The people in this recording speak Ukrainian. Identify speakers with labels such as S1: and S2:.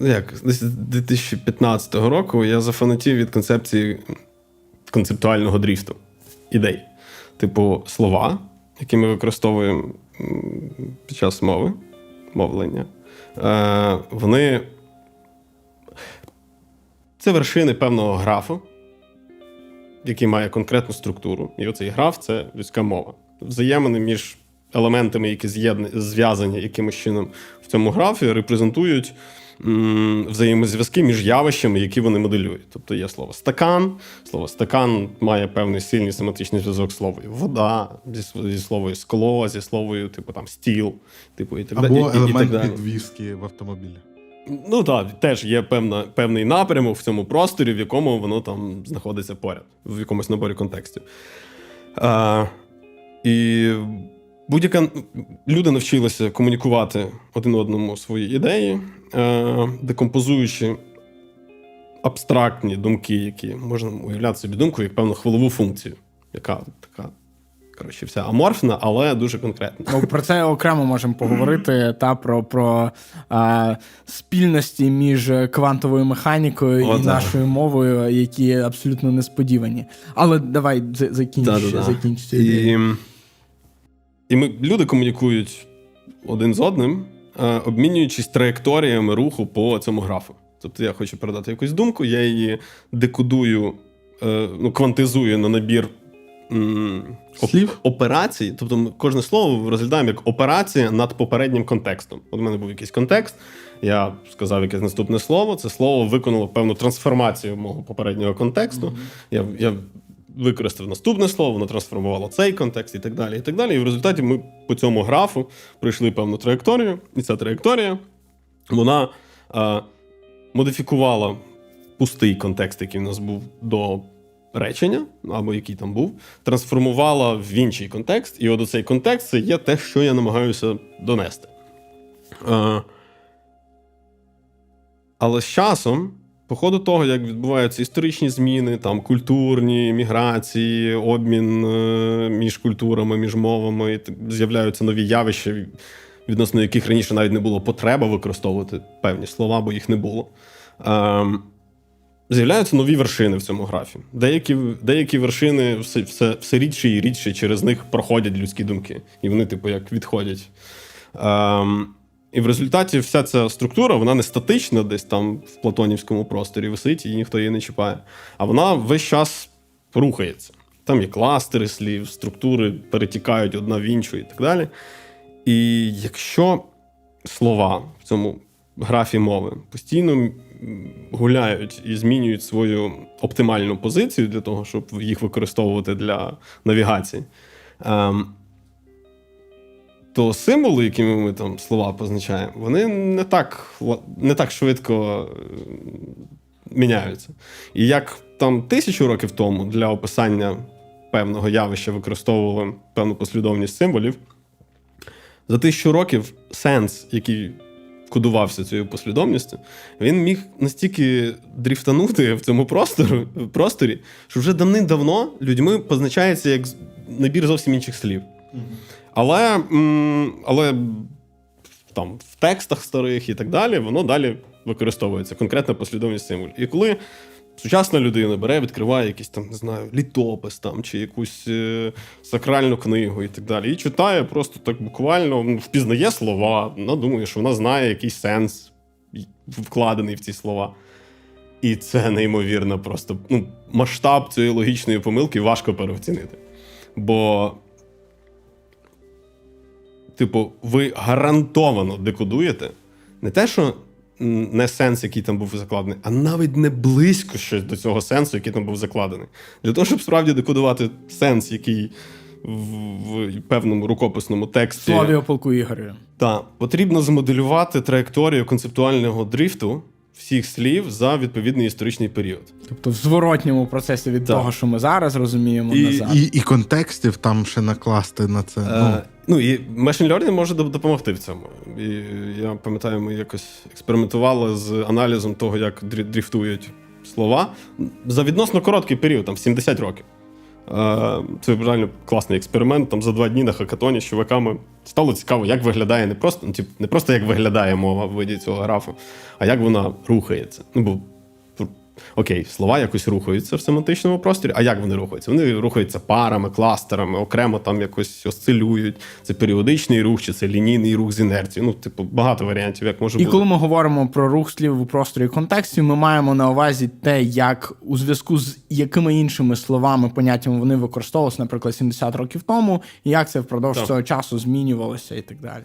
S1: як, десь з 2015 року я зафанатів від концепції концептуального дріфту, ідей. Типу, слова, які ми використовуємо під час мови, мовлення, е, вони. Це вершини певного графу, який має конкретну структуру. І оцей граф це людська мова. Взаємини між елементами, які зв'язані якимось чином в цьому графі, репрезентують взаємозв'язки між явищами, які вони моделюють. Тобто є слово стакан. Слово стакан має певний сильний семантичний зв'язок з словою вода, зі, зі словою скло, зі словою, типу там стіл, типу і так далі.
S2: Або
S1: і- і- і так
S2: елемент підвіски в автомобілі.
S1: Ну так, теж є певна, певний напрямок в цьому просторі, в якому воно там знаходиться поряд, в якомусь наборі контекстів. А, і будь-яка люди навчилися комунікувати один одному свої ідеї, е, декомпозуючи абстрактні думки, які можна уявляти собі думку як певну хвилову функцію, яка така, коротше, вся аморфна, але дуже конкретна.
S3: Ну, про це окремо можемо поговорити та про, про а, спільності між квантовою механікою
S1: О,
S3: і
S1: так.
S3: нашою мовою, які абсолютно несподівані. Але давай за- закінч.
S1: І, і ми, люди комунікують один з одним, е, обмінюючись траєкторіями руху по цьому графу. Тобто я хочу передати якусь думку, я її декодую, е, ну, квантизую на набір
S2: Слів?
S1: операцій. Тобто ми кожне слово розглядаємо як операція над попереднім контекстом. От у мене був якийсь контекст, я сказав якесь наступне слово. Це слово виконало певну трансформацію мого попереднього контексту. Я, я використав наступне слово, воно трансформувало цей контекст і так далі. І так далі. І в результаті ми по цьому графу пройшли певну траєкторію, і ця траєкторія вона е, модифікувала пустий контекст, який в нас був до речення, або який там був, трансформувала в інший контекст, і от цей контекст це є те, що я намагаюся донести. Е, але з часом, по ходу того, як відбуваються історичні зміни, там культурні міграції, обмін е, між культурами, між мовами, з'являються нові явища, відносно яких раніше навіть не було потреби використовувати певні слова, бо їх не було. Ем, З'являються нові вершини в цьому графі. Деякі, деякі вершини все, все, все рідше і рідше через них проходять людські думки. І вони, типу, як відходять. Ем, і в результаті вся ця структура, вона не статична, десь там в платонівському просторі висить, і ніхто її не чіпає. А вона весь час рухається. Там є кластери слів, структури перетікають одна в іншу і так далі. І якщо слова в цьому графі мови постійно гуляють і змінюють свою оптимальну позицію для того, щоб їх використовувати для навігації, ем, то символи, якими ми там слова позначаємо, вони не так, не так швидко е, міняються. І як там тисячу років тому для описання певного явища використовували певну послідовність символів, за тисячу років сенс, який кодувався цією послідовністю, він міг настільки дріфтанути в цьому простору, просторі, що вже давним-давно людьми позначається як набір зовсім інших слів. Але, але там в текстах старих і так далі, воно далі використовується, конкретна послідовність символів. І коли сучасна людина бере, відкриває якийсь там, не знаю, літопис там, чи якусь е, сакральну книгу і так далі, і читає просто так буквально ну, впізнає слова, вона думає, що вона знає якийсь сенс вкладений в ці слова. І це неймовірно просто ну, масштаб цієї логічної помилки важко переоцінити. Бо типу, ви гарантовано декодуєте не те, що не сенс, який там був закладений, а навіть не близько щось до цього сенсу, який там був закладений. Для того, щоб справді декодувати сенс, який в, в певному рукописному тексті.
S3: Слові полку Ігорю.
S1: Так, потрібно змоделювати траєкторію концептуального дрифту всіх слів за відповідний історичний період.
S3: Тобто в зворотньому процесі від
S1: Так.
S3: того, що ми зараз розуміємо
S1: І-
S3: назад.
S2: І, і контекстів там ще накласти на це. Ну,
S1: Е, ну і machine learning може допомогти в цьому. І я пам'ятаю, ми якось експериментували з аналізом того, як дріфтують слова за відносно короткий період, там 70 років. Це реально класний експеримент. Там за два дні на хакатоні з чуваками стало цікаво, як виглядає не просто, ну, тип, не просто як виглядає мова в виді цього графу, а як вона рухається. Ну, бо Окей, слова якось рухаються в семантичному просторі. А як вони рухаються? Вони рухаються парами, кластерами, окремо там якось осцилюють. Це періодичний рух, чи це лінійний рух з інерцією. Ну, типу, багато варіантів, як може
S3: І
S1: бути.
S3: коли ми говоримо про рух слів у просторі контексті, ми маємо на увазі те, як у зв'язку з якими іншими словами, поняттями вони використовувалися, наприклад, 70 років тому, і як це впродовж
S1: Так.
S3: цього часу змінювалося і так далі.